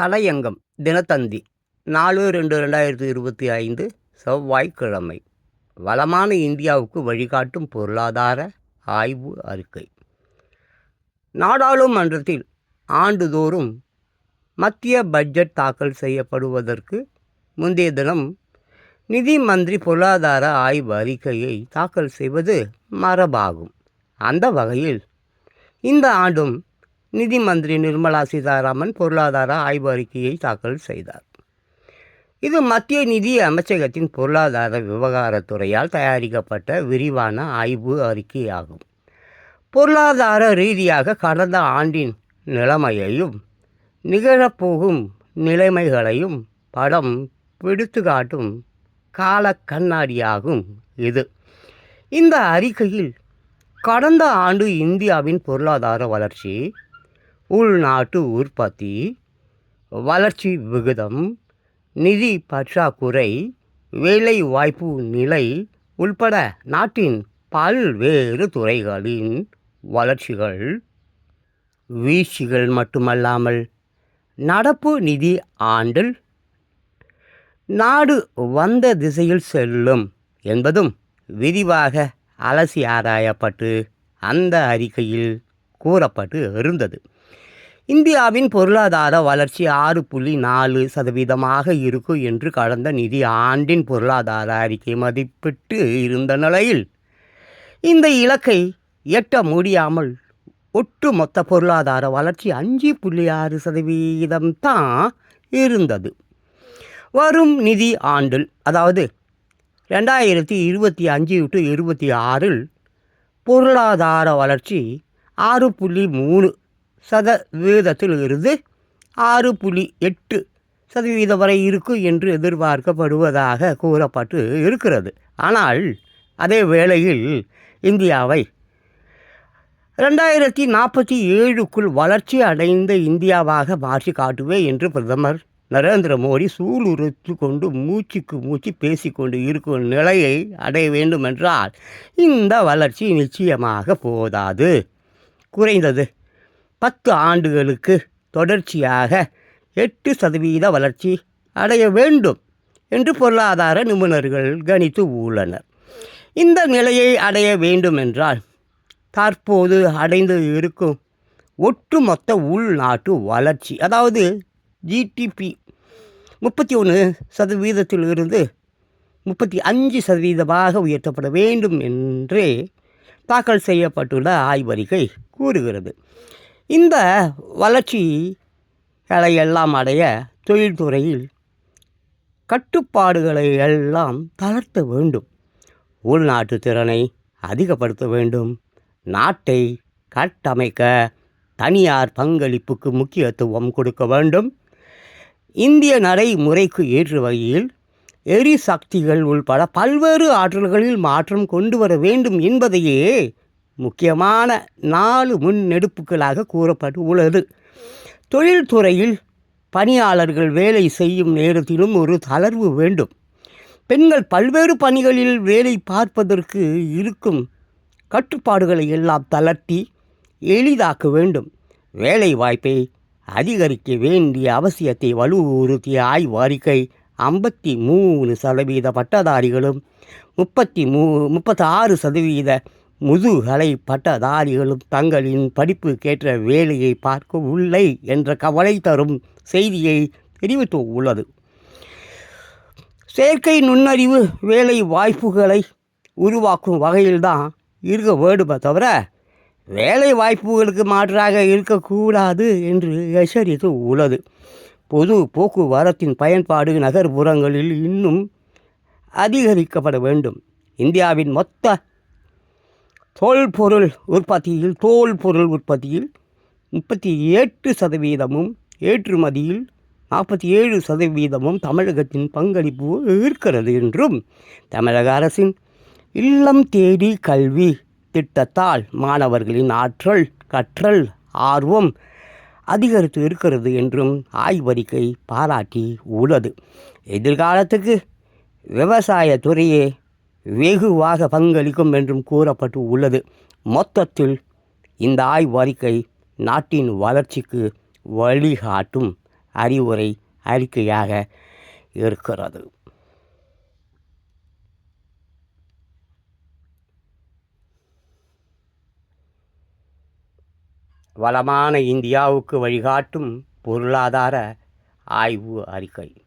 தலையங்கம் தினத்தந்தி நாலு ரெண்டு ரெண்டாயிரத்தி இருபத்தி ஐந்து செவ்வாய்க்கிழமை. வளமான இந்தியாவுக்கு வழிகாட்டும் பொருளாதார ஆய்வு அறிக்கை. நாடாளுமன்றத்தில் ஆண்டுதோறும் மத்திய பட்ஜெட் தாக்கல் செய்யப்படுவதற்கு முந்தைய தினம் நிதி மந்திரி பொருளாதார ஆய்வு அறிக்கையை தாக்கல் செய்வது மரபாகும். அந்த வகையில் இந்த ஆண்டும் நிதி மந்திரி நிர்மலா சீதாராமன் பொருளாதார ஆய்வு அறிக்கையை தாக்கல் செய்தார். இது மத்திய நிதி அமைச்சகத்தின் பொருளாதார விவகாரத்துறையால் தயாரிக்கப்பட்ட விரிவான ஆய்வு அறிக்கையாகும். பொருளாதார ரீதியாக கடந்த ஆண்டின் நிலைமையையும் நிகழப்போகும் நிலைமைகளையும் படம் பிடித்து காட்டும் கால கண்ணாடியாகும் இது. இந்த அறிக்கையில் கடந்த ஆண்டு இந்தியாவின் பொருளாதார வளர்ச்சி உள்நாட்டு உற்பத்தி வளர்ச்சி விகிதம் நிதி பற்றாக்குறை வேலை வாய்ப்பு நிலை உள்பட நாட்டின் பல்வேறு துறைகளின் வளர்ச்சிகள் வீழ்ச்சிகள் மட்டுமல்லாமல் நடப்பு நிதி ஆண்டில் நாடு வந்த திசையில் செல்லும் என்பதும் விரிவாக அலசி ஆராயப்பட்டு அந்த அறிக்கையில் கூறப்பட்டு இருந்தது. இந்தியாவின் பொருளாதார வளர்ச்சி ஆறு புள்ளி நாலு சதவீதமாக இருக்கும் என்று கடந்த நிதி ஆண்டின் பொருளாதார அறிக்கை மதிப்பிட்டு இருந்த நிலையில் இந்த இலக்கை எட்ட முடியாமல் ஒட்டுமொத்த பொருளாதார வளர்ச்சி அஞ்சு புள்ளி ஆறு சதவீதம் தான் இருந்தது. வரும் நிதி ஆண்டில் அதாவது ரெண்டாயிரத்தி இருபத்தி அஞ்சு டு இருபத்தி ஆறில் பொருளாதார வளர்ச்சி ஆறு புள்ளி மூணு சதவீதத்தில் இருந்து ஆறு புள்ளி எட்டு சதவீதம் வரை இருக்கும் என்று எதிர்பார்க்கப்படுவதாக கூறப்பட்டு இருக்கிறது. ஆனால் அதே வேளையில் இந்தியாவை ரெண்டாயிரத்தி நாற்பத்தி ஏழுக்குள் வளர்ச்சி அடைந்த இந்தியாவாக மாற்றி காட்டுவே என்று பிரதமர் நரேந்திர மோடி சூளுரைத்து கொண்டு மூச்சுக்கு மூச்சு பேசிக்கொண்டு இருக்கும் நிலையை அடைய வேண்டுமென்றால் இந்த வளர்ச்சி நிச்சயமாக போதாது. குறைந்தது பத்து ஆண்டுகளுக்கு தொடர்ச்சியாக எட்டு சதவீத வளர்ச்சி அடைய வேண்டும் என்று பொருளாதார நிபுணர்கள் கணித்து உள்ளனர். இந்த நிலையை அடைய வேண்டுமென்றால் தற்போது அடைந்து இருக்கும் ஒட்டுமொத்த உள்நாட்டு வளர்ச்சி அதாவது ஜிடிபி முப்பத்தி ஒன்று சதவீதத்திலிருந்து முப்பத்தி அஞ்சு சதவீதமாக உயர்த்தப்பட வேண்டும் என்றே தாக்கல் செய்யப்பட்டுள்ள ஆய்வறிக்கை கூறுகிறது. இந்த வளர்ச்சிகளை எல்லாம் அடைய தொழில்துறையில் கட்டுப்பாடுகளை எல்லாம் தளர்த்த வேண்டும். உள்நாட்டு திறனை அதிகப்படுத்த வேண்டும். நாட்டை கட்டமைக்க தனியார் பங்களிப்புக்கு முக்கியத்துவம் கொடுக்க வேண்டும். இந்திய நடைமுறைக்கு ஏற்ற வகையில் எரிசக்திகள் உள்பட பல்வேறு ஆற்றல்களில் மாற்றம் கொண்டு வர வேண்டும் என்பதையே முக்கியமான நாலு முன்னெடுப்புகளாக கூறப்பட்டு உள்ளது தொழில்துறையில் பணியாளர்கள் வேலை செய்யும் நேரத்திலும் ஒரு தளர்வு வேண்டும். பெண்கள் பல்வேறு பணிகளில் வேலை பார்ப்பதற்கு இருக்கும் கட்டுப்பாடுகளை எல்லாம் தளர்த்தி எளிதாக்க வேண்டும். வேலை வாய்ப்பை அதிகரிக்க வேண்டிய அவசியத்தை வலுவுறுத்திய ஆய்வு அறிக்கை ஐம்பத்தி மூணு சதவீத பட்டதாரிகளும் முப்பத்தி மூ முப்பத்தி ஆறு சதவீத முதுகலை பட்டதாரிகளும் தங்களின் படிப்புக்கேற்ற வேலையை பார்க்கவில்லை என்ற கவலை தரும் செய்தியை தெரிவித்து உள்ளது செயற்கை நுண்ணறிவு வேலை வாய்ப்புகளை உருவாக்கும் வகையில்தான் இருக்க வேண்டுமே தவிர வேலை வாய்ப்புகளுக்கு மாற்றாக இருக்கக்கூடாது என்று எச்சரித்து உள்ளது. பொது போக்குவரத்தின் பயன்பாடு நகர்ப்புறங்களில் இன்னும் அதிகரிக்கப்பட வேண்டும். இந்தியாவின் மொத்த தோல்பொருள் உற்பத்தியில் தோல் பொருள் உற்பத்தியில் முப்பத்தி எட்டு சதவீதமும் ஏற்றுமதியில் நாற்பத்தி ஏழு சதவீதமும் தமிழகத்தின் பங்களிப்பு இருக்கிறது என்றும் தமிழக அரசின் இல்லம் தேடி கல்வி திட்டத்தால் மாணவர்களின் ஆற்றல் கற்றல் ஆர்வம் அதிகரித்து இருக்கிறது என்றும் ஆய்வறிக்கை பாராட்டி உள்ளது எதிர்காலத்துக்கு விவசாயத்துறையே வெகுவாக பங்களிக்கும் என்றும் கூறப்பட்டு உள்ளது. மொத்தத்தில் இந்த ஆய்வறிக்கை நாட்டின் வளர்ச்சிக்கு வழிகாட்டும் அறிவுரை அறிக்கையாக இருக்கிறது. வளமான இந்தியாவுக்கு வழிகாட்டும் பொருளாதார ஆய்வு அறிக்கை.